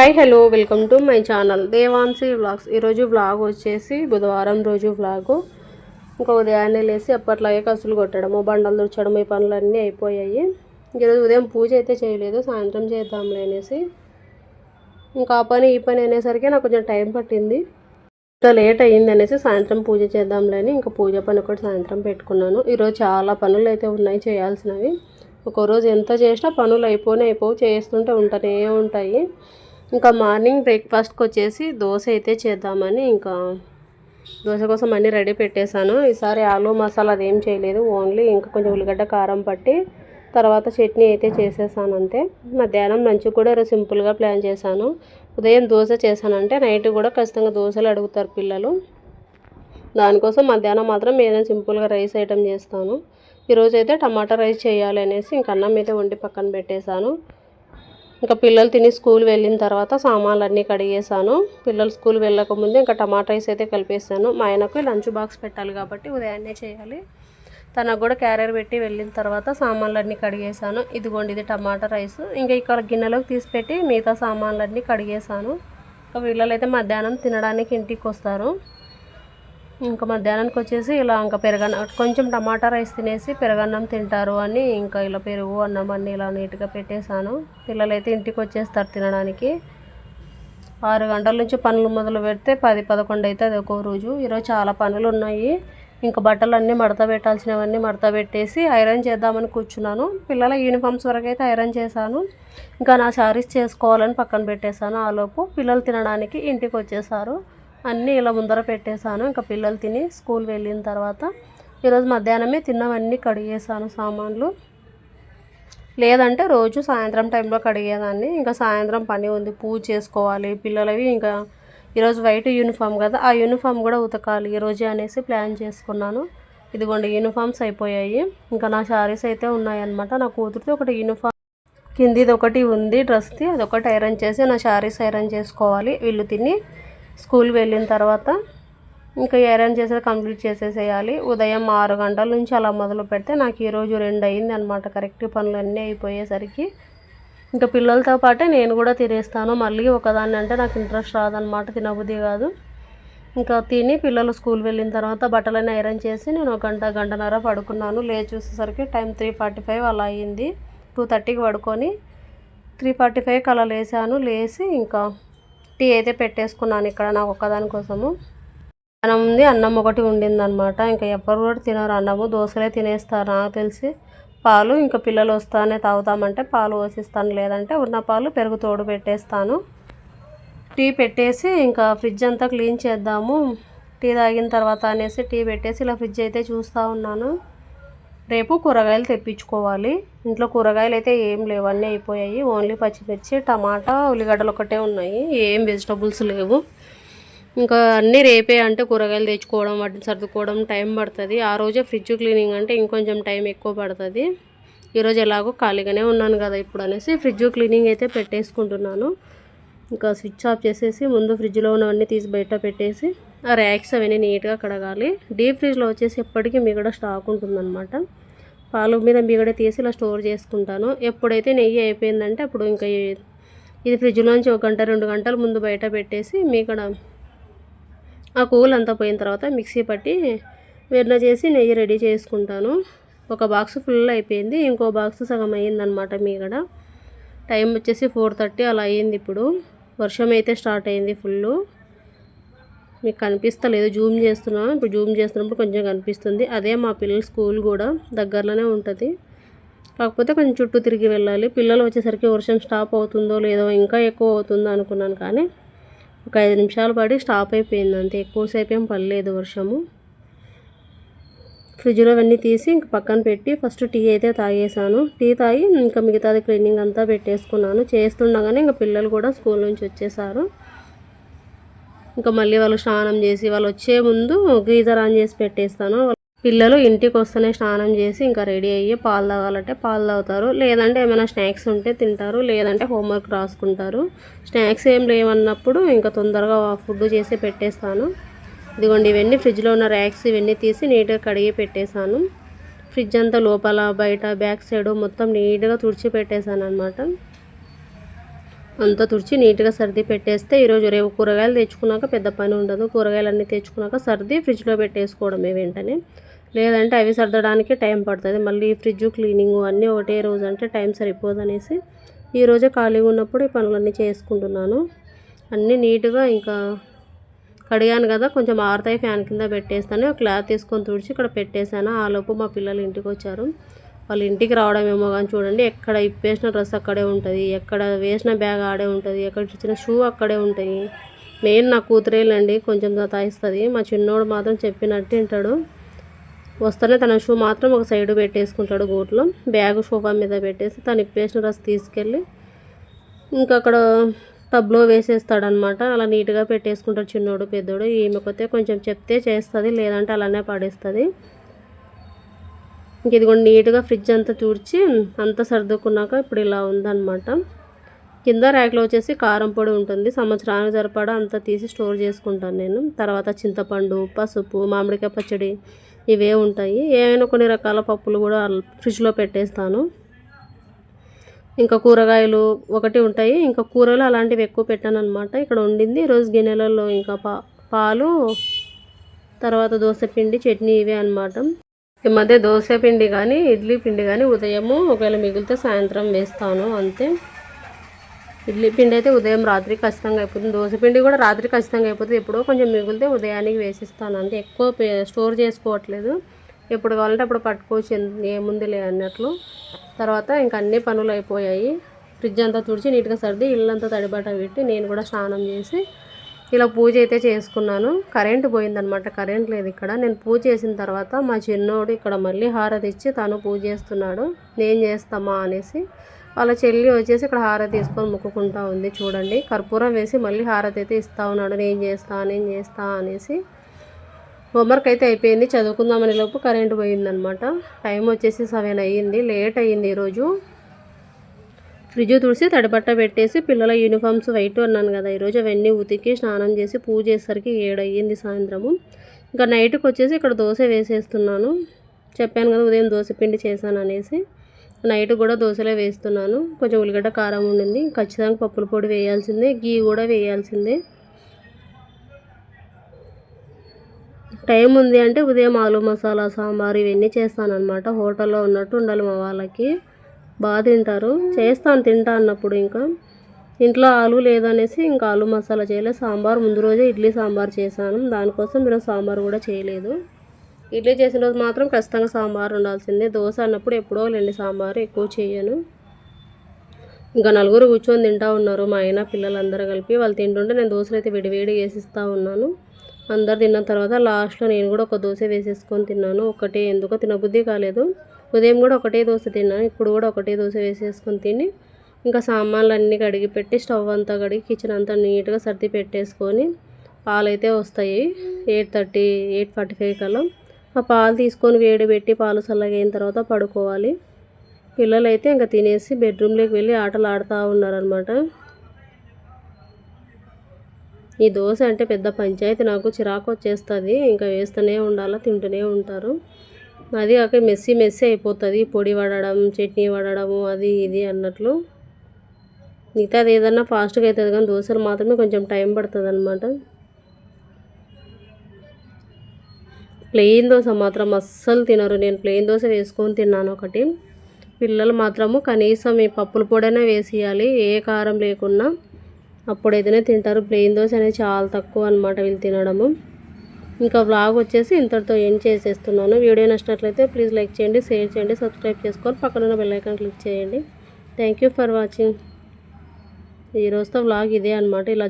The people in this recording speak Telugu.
Hi hello welcome to my channel Devansi vlogs ఈరోజు వ్లాగ్ వచ్చేసి బుధవారం రోజు వ్లాగు ఇంకా ఉదయాన్నే లేసి అప్పట్లాగే కసులు కొట్టడము బండలు దుర్చడము ఈ పనులన్నీ అయిపోయాయి. ఈరోజు ఉదయం పూజ అయితే చేయలేదు సాయంత్రం చేద్దాంలే అనేసి. ఇంకా ఆ పని ఈ పని అనేసరికి నాకు కొంచెం టైం పట్టింది. ఇంకా లేట్ అయ్యింది అనేసి సాయంత్రం పూజ చేద్దాంలే అని ఇంకా పూజ పని ఒకటి సాయంత్రం పెట్టుకున్నాను. ఈరోజు చాలా పనులు అయితే ఉన్నాయి చేయాల్సినవి. ఒక రోజు ఎంత చేసినా పనులు అయిపోయినా అయిపోవు చేస్తుంటే ఉంటూనే ఉంటాయి. ఇంకా మార్నింగ్ బ్రేక్ఫాస్ట్కి వచ్చేసి దోశ అయితే చేద్దామని ఇంకా దోశ కోసం అన్నీ రెడీ పెట్టేశాను. ఈసారి ఆలు మసాలా అదేం చేయలేదు ఓన్లీ ఇంకా కొంచెం ఉల్లిగడ్డ కారం పట్టి తర్వాత చట్నీ అయితే చేసేసాను అంతే. మధ్యాహ్నం లంచ్ కూడా ఈరోజు సింపుల్గా ప్లాన్ చేశాను. ఉదయం దోశ చేశానంటే నైట్ కూడా ఖచ్చితంగా దోశలు అడుగుతారు పిల్లలు. దానికోసం మధ్యాహ్నం మాత్రం ఏదైనా సింపుల్గా రైస్ ఐటెం చేస్తాను. ఈరోజు అయితే టమాటా రైస్ చేయాలి అనేసి ఇంక అన్నం అయితే వండి పక్కన పెట్టేశాను. ఇంకా పిల్లలు తిని స్కూల్ వెళ్ళిన తర్వాత సామాన్లు అన్నీ కడిగేసాను పిల్లలు స్కూల్ వెళ్ళకముందే ఇంకా టమాటా రైస్ అయితే కలిపేసాను మా ఆయనకు లంచ్ బాక్స్ పెట్టాలి కాబట్టి ఉదయాన్నే చేయాలి. తనకు కూడా క్యారియర్ పెట్టి వెళ్ళిన తర్వాత సామాన్లు అన్నీ కడిగేసాను ఇదిగోండి ఇది టమాటా రైస్. ఇంకా ఇక్కడ గిన్నెలోకి తీసిపెట్టి మిగతా సామాన్లు అన్నీ కడిగేసాను ఇంకా పిల్లలు అయితే మధ్యాహ్నం తినడానికి ఇంటికి వస్తారు. ఇంకా మధ్యాహ్నానికి వచ్చేసి ఇలా ఇంకా పెరగన్నం కొంచెం టమాటా రైస్ తినేసి పెరగన్నం తింటారు అని ఇంకా ఇలా పెరుగు అన్నం అన్నీ ఇలా నీట్గా పెట్టేశాను. పిల్లలైతే ఇంటికి వచ్చేస్తారు తినడానికి. ఆరు గంటల నుంచి పనులు మొదలు పెడితే పది పదకొండు అది ఒక్కో రోజు. ఈరోజు చాలా పనులు ఉన్నాయి. ఇంకా బట్టలు అన్నీ మడత పెట్టాల్సినవన్నీ మడత పెట్టేసి ఐరన్ చేద్దామని కూర్చున్నాను. పిల్లల యూనిఫామ్స్ వరకు అయితే ఐరన్ చేశాను. ఇంకా నా శారీస్ చేసుకోవాలని పక్కన పెట్టేశాను ఆలోపు పిల్లలు తినడానికి ఇంటికి వచ్చేసారు అన్నీ ఇలా ముందర పెట్టేశాను. ఇంకా పిల్లలు తిని స్కూల్ వెళ్ళిన తర్వాత ఈరోజు మధ్యాహ్నమే తిన్నవన్నీ కడిగేసాను సామాన్లు. లేదంటే రోజు సాయంత్రం టైంలో కడిగేదాన్ని. ఇంకా సాయంత్రం పని ఉంది పూజ చేసుకోవాలి. పిల్లలవి ఇంకా ఈరోజు వైట్ యూనిఫామ్ కదా ఆ యూనిఫామ్ కూడా ఉతకాలి ఈరోజే అనేసి ప్లాన్ చేసుకున్నాను. ఇదిగోండి యూనిఫామ్స్ అయిపోయాయి. ఇంకా నా శారీస్ అయితే ఉన్నాయన్నమాట. నా కూతురితో ఒకటి యూనిఫామ్ కిందిది ఒకటి ఉంది డ్రెస్ది అదొకటి ఐరన్ చేసి నా శారీస్ ఐరన్ చేసుకోవాలి. వీళ్ళు తిని స్కూల్ వెళ్ళిన తర్వాత ఇంకా ఐరన్ చేసేది కంప్లీట్ చేసేసేయాలి. ఉదయం ఆరు గంటల నుంచి అలా మొదలు పెడితే నాకు ఈరోజు రెండు అయింది అనమాట కరెక్ట్ పనులు అన్నీ అయిపోయేసరికి ఇంకా పిల్లలతో పాటే నేను కూడా తినేస్తాను. మళ్ళీ ఒకదాన్ని అంటే నాకు ఇంట్రెస్ట్ రాదనమాట తినబుద్ధి కాదు. ఇంకా తిని పిల్లలు స్కూల్ వెళ్ళిన తర్వాత బట్టలన్నీ ఐరన్ చేసి నేను ఒక గంట గంటన్నర పడుకున్నాను. లేచి చూసేసరికి టైం త్రీ ఫార్టీ ఫైవ్ అలా అయ్యింది టూ థర్టీకి పడుకొని త్రీ ఫార్టీ ఫైవ్కి అలా లేసాను లేచి ఇంకా టీ అయితే పెట్టేసుకున్నాను ఇక్కడ నాకు ఒక్కదాని కోసము. అన్నం ఉంది అన్నం ఒకటి ఉండిందనమాట ఇంకా ఎవరు కూడా తినరు అన్నము. దోశలే తినేస్తారు నాకు తెలిసి. పాలు ఇంకా పిల్లలు వస్తానే తాగుతామంటే పాలు పోసిస్తాను. లేదంటే ఉన్న పాలు పెరుగు తోడు పెట్టేస్తాను. టీ పెట్టేసి ఇంకా ఫ్రిడ్జ్ అంతా క్లీన్ చేద్దాము. టీ తాగిన తర్వాత అనేసి టీ పెట్టేసి ఇలా ఫ్రిడ్జ్ అయితే చూస్తూ ఉన్నాను. రేపు కూరగాయలు తెప్పించుకోవాలి. ఇంట్లో కూరగాయలు అయితే ఏం లేవు అన్నీ అయిపోయాయి. ఓన్లీ పచ్చిమిర్చి టమాటా ఉల్లిగడ్డలు ఒకటే ఉన్నాయి. ఏం వెజిటబుల్స్ లేవు. ఇంకా అన్నీ రేపే అంటే కూరగాయలు తెచ్చుకోవడం వాటిని సర్దుకోవడం టైం పడుతుంది. ఆ రోజే ఫ్రిడ్జ్ క్లీనింగ్ అంటే ఇంకొంచెం టైం ఎక్కువ పడుతుంది. ఈరోజు ఎలాగో ఖాళీగానే ఉన్నాను కదా ఇప్పుడు అనేసి ఫ్రిడ్జ్ క్లీనింగ్ అయితే పెట్టేసుకుంటున్నాను. ఇంకా స్విచ్ ఆఫ్ చేసేసి ముందు ఫ్రిడ్జ్లో ఉన్నవన్నీ తీసి బయట పెట్టేసి ఆ ర్యాక్స్ అవన్నీ నీట్గా కడగాలి. డీప్ ఫ్రిడ్జ్లో వచ్చేసి ఎప్పటికీ మిగడ స్టాక్ ఉంటుందన్నమాట. పాలు మీద మిగడ తీసి ఇలా స్టోర్ చేసుకుంటాను. ఎప్పుడైతే నెయ్యి అయిపోయిందంటే అప్పుడు ఇంకా ఇది ఫ్రిడ్జ్లోంచి ఒక గంట రెండు గంటల ముందు బయట పెట్టేసి మీకడ ఆ కూల్ అంతా పోయిన తర్వాత మిక్సీ పట్టి వెన్న చేసి నెయ్యి రెడీ చేసుకుంటాను. ఒక బాక్స్ ఫుల్ అయిపోయింది. ఇంకో బాక్స్ సగం అయ్యిందనమాట మీకడ టైం వచ్చేసి ఫోర్ థర్టీ అలా అయ్యింది ఇప్పుడు. వర్షం అయితే స్టార్ట్ అయింది ఫుల్ మీకు కనిపిస్తలేదు. జూమ్ చేస్తున్నాం ఇప్పుడు జూమ్ చేస్తున్నప్పుడు కొంచెం కనిపిస్తుంది. అదే మా పిల్లల స్కూల్ కూడా దగ్గరలోనే ఉంటుంది. కాకపోతే కొంచెం చుట్టూ తిరిగి వెళ్ళాలి. పిల్లలు వచ్చేసరికి వర్షం స్టాప్ అవుతుందో లేదో ఇంకా ఎక్కువ అవుతుందో అనుకున్నాను కానీ ఒక ఐదు నిమిషాలు పడి స్టాప్ అయిపోయింది అంతే. ఎక్కువసేపు ఏం పడలేదు వర్షము. ఫ్రిడ్జ్లో అవన్నీ తీసి ఇంక పక్కన పెట్టి ఫస్ట్ టీ అయితే తాగేసాను టీ తాగి ఇంకా మిగతాది క్లీనింగ్ అంతా పెట్టేసుకున్నాను. చేస్తుండగానే ఇంకా పిల్లలు కూడా స్కూల్ నుంచి వచ్చేసారు. ఇంకా మళ్ళీ వాళ్ళు స్నానం చేసి వాళ్ళు వచ్చే ముందు గీజర్ ఆన్ చేసి పెట్టేస్తాను. పిల్లలు ఇంటికి వస్తేనే స్నానం చేసి ఇంకా రెడీ అయ్యి పాలు తాగాలంటే పాలు తాగుతారు. లేదంటే ఏమైనా స్నాక్స్ ఉంటే తింటారు. లేదంటే హోంవర్క్ రాసుకుంటారు. స్నాక్స్ ఏం లేవన్నప్పుడు ఇంకా తొందరగా ఫుడ్ చేసి పెట్టేస్తాను. ఇదిగోండి ఇవన్నీ ఫ్రిడ్జ్లో ఉన్న ర్యాక్స్ ఇవన్నీ తీసి నీట్గా కడిగి పెట్టేశాను. ఫ్రిడ్జ్ అంతా లోపల బయట బ్యాక్ సైడ్ మొత్తం నీట్గా తుడిచి పెట్టేశాను అనమాట అంతా తుడిచి నీట్గా సర్ది పెట్టేస్తే ఈరోజు రేపు కూరగాయలు తెచ్చుకున్నాక పెద్ద పని ఉండదు. కూరగాయలు అన్నీ తెచ్చుకున్నాక సర్ది ఫ్రిడ్జ్లో పెట్టేసుకోవడమే వెంటనే. లేదంటే అవి సర్దడానికి టైం పడుతుంది. మళ్ళీ ఫ్రిడ్జ్ క్లీనింగ్ అన్నీ ఒకటే రోజు అంటే టైం సరిపోదు అనేసి ఈరోజే ఖాళీగా ఉన్నప్పుడు ఈ పనులన్నీ చేసుకుంటున్నాను. అన్నీ నీట్గా ఇంకా కడిగాను కదా కొంచెం ఆరుతాయి ఫ్యాన్ కింద పెట్టేస్తాను. క్లాత్ తీసుకొని తుడిచి ఇక్కడ పెట్టేశాను. ఆలోపు మా పిల్లలు ఇంటికి వచ్చారు వాళ్ళ ఇంటికి రావడం ఏమో కానీ చూడండి ఎక్కడ ఇప్పేసిన డ్రెస్ అక్కడే ఉంటుంది ఎక్కడ వేసిన బ్యాగ్ ఆడే ఉంటుంది ఎక్కడ ఇచ్చిన షూ అక్కడే ఉంటాయి. మెయిన్ నా కూతురేలండి కొంచెం సతాయిస్తుంది. మా చిన్నోడు మాత్రం చెప్పినట్టు వింటాడు. వస్తేనే తన షూ మాత్రం ఒక సైడ్ పెట్టేసుకుంటాడు గూట్లో బ్యాగ్ షోఫా మీద పెట్టేసి తను ఇప్పేసిన డ్రెస్ తీసుకెళ్ళి ఇంకా అక్కడ టబ్లో వేసేస్తాడనమాట అలా నీట్గా పెట్టేసుకుంటాడు చిన్నోడు పెద్దోడు. ఈమెకొతే కొంచెం చెప్తే చేస్తుంది లేదంటే అలానే పడేస్తుంది. ఇంక ఇదిగోండి నీట్గా ఫ్రిడ్జ్ అంతా తుడిచి అంతా సర్దుకున్నాక ఇప్పుడు ఇలా ఉందన్నమాట. కింద ర్యాక్లో వచ్చేసి కారం పొడి ఉంటుంది. సంవత్సరానికి సరిపడా అంతా తీసి స్టోర్ చేసుకుంటాను నేను. తర్వాత చింతపండు పసుపు మామిడికాయ పచ్చడి ఇవే ఉంటాయి. ఏమైనా కొన్ని రకాల పప్పులు కూడా ఫ్రిడ్జ్లో పెట్టేస్తాను. ఇంకా కూరగాయలు ఒకటి ఉంటాయి. ఇంకా కూరలు అలాంటివి ఎక్కువ పెట్టాను అనమాట ఇక్కడ ఉండింది రోజు గిన్నెలలో ఇంకా పా పాలు తర్వాత దోశ పిండి చట్నీ ఇవే అనమాట ఈ మధ్య దోశ పిండి కానీ ఇడ్లీ పిండి కానీ ఉదయము ఒకవేళ మిగిలితే సాయంత్రం వేస్తాను అంతే. ఇడ్లీ పిండి అయితే ఉదయం రాత్రి ఖచ్చితంగా అయిపోతుంది. దోశ పిండి కూడా రాత్రి ఖచ్చితంగా అయిపోతుంది. ఎప్పుడో కొంచెం మిగిలితే ఉదయానికి వేసిస్తాను అంతే. ఎక్కువ స్టోర్ చేసుకోవట్లేదు. ఎప్పుడు కావాలంటే అప్పుడు పట్టుకోవచ్చు ఏముంది అన్నట్లు. తర్వాత ఇంక అన్ని పనులు అయిపోయాయి. ఫ్రిడ్జ్ అంతా తుడిచి నీట్గా సర్ది ఇల్లంతా తడిబాట పెట్టి నేను కూడా స్నానం చేసి ఇలా పూజ అయితే చేసుకున్నాను కరెంట్ పోయిందనమాట కరెంట్ లేదు ఇక్కడ. నేను పూజ చేసిన తర్వాత మా చిన్నోడు ఇక్కడ మళ్ళీ హారతి ఇచ్చి తను పూజ చేస్తున్నాడు. నేను చేస్తామా అనేసి వాళ్ళ చెల్లి వచ్చేసి ఇక్కడ హారతి తీసుకొని మొక్కుకుంటా ఉంది. చూడండి. కర్పూరం వేసి మళ్ళీ హారతి అయితే ఇస్తా ఉన్నాడు. నేను చేస్తా నేను చేస్తా అనేసి హోంవర్క్ అయితే అయిపోయింది. చదువుకుందామనే లోపు కరెంట్ పోయిందనమాట టైం వచ్చేసి సెవెన్ అయ్యింది. లేట్ అయ్యింది ఈరోజు. ఫ్రిడ్జ్ తుడిసి తడిబట్ట పెట్టేసి పిల్లల యూనిఫామ్స్ వైట్ అన్నాను కదా. ఈరోజు అవన్నీ ఉతికి స్నానం చేసి పూజ చేసేసరికి ఏడయ్యింది సాయంత్రము. ఇంకా నైట్కి వచ్చేసి ఇక్కడ దోశ వేసేస్తున్నాను. చెప్పాను కదా ఉదయం దోశ పిండి చేశాను అనేసి. నైట్ కూడా దోశలే వేస్తున్నాను. కొంచెం ఉల్లిగడ్డ కారం ఉండింది. ఖచ్చితంగా పప్పుల పొడి వేయాల్సిందే. గీ కూడా వేయాల్సిందే. టైం ఉంది అంటే ఉదయం ఆలు మసాలా సాంబార్ ఇవన్నీ చేస్తాను అనమాట హోటల్లో ఉన్నట్టు ఉండాలి మా వాళ్ళకి. బాగా తింటారు. చేస్తాను తింటా అన్నప్పుడు ఇంకా. ఇంట్లో ఆలు లేదనేసి ఇంకా ఆలు మసాలా చేయలేదు సాంబార్ ముందు రోజే ఇడ్లీ సాంబార్ చేశాను. దానికోసం మీరు సాంబార్ కూడా చేయలేదు. ఇడ్లీ చేసిన రోజు మాత్రం ఖచ్చితంగా సాంబార్ ఉండాల్సిందే. దోశ అన్నప్పుడు ఎప్పుడో లేండి సాంబార్ ఎక్కువ చేయను. ఇంకా నలుగురు కూర్చొని తింటా ఉన్నారు. మా ఆయన పిల్లలందరూ కలిపి. వాళ్ళు తింటుంటే నేను దోశలు అయితే విడివేడి వేసిస్తూ ఉన్నాను. అందరు తిన్న తర్వాత లాస్ట్లో నేను కూడా ఒక దోశ వేసేసుకొని తిన్నాను. ఒకటే ఎందుకో తినబుద్ధి కాలేదు. ఉదయం కూడా ఒకటే దోశ తిన్నాను ఇప్పుడు కూడా ఒకటే దోశ వేసేసుకొని తిని ఇంకా సామాన్లు అన్నీ కడిగి పెట్టి స్టవ్ అంతా కడిగి కిచెన్ అంతా నీట్గా సర్ది పెట్టేసుకొని పాలైతే వస్తాయి eight thirty eight forty five కల్లా. ఆ పాలు తీసుకొని వేడి పెట్టి పాలు చల్లగైన తర్వాత పడుకోవాలి. పిల్లలు అయితే ఇంకా తినేసి బెడ్రూమ్లోకి వెళ్ళి ఆటలు ఆడుతూ ఉన్నారనమాట ఈ దోశ అంటే పెద్ద పంచాయతీ నాకు చిరాకు వచ్చేస్తుంది. ఇంకా వేస్తూనే ఉండాలా తింటూనే ఉంటారు. అది కాక మెస్సీ మెస్సీ అయిపోతుంది. పొడి పడడం చట్నీ పడడము అది ఇది అన్నట్లు. మిగతా అది ఏదన్నా ఫాస్ట్గా అవుతుంది కానీ దోశలు మాత్రమే కొంచెం టైం పడుతుంది అనమాట ప్లెయిన్ దోశ మాత్రం అస్సలు తినరు. నేను ప్లెయిన్ దోశ వేసుకొని తిన్నాను ఒకటి. పిల్లలు మాత్రము కనీసం ఈ పప్పుల పొడైనా వేసేయాలి. ఏ కారం లేకున్నా అప్పుడైతేనే తింటారు. ప్లెయిన్ దోశ అనేది చాలా తక్కువ అనమాట వీళ్ళు తినడము. ఇంకా వ్లాగ్ వచ్చేసి ఇంతటితో ఎండ్ చేసేస్తున్నాను. వీడియో నచ్చినట్లయితే ప్లీజ్ లైక్ చేయండి షేర్ చేయండి సబ్స్క్రైబ్ చేసుకొని పక్కన బెల్లైకాన్ క్లిక్ చేయండి. థ్యాంక్ యూ ఫర్ వాచింగ్ ఈరోజుతో వ్లాగ్ ఇదే అనమాట ఇలా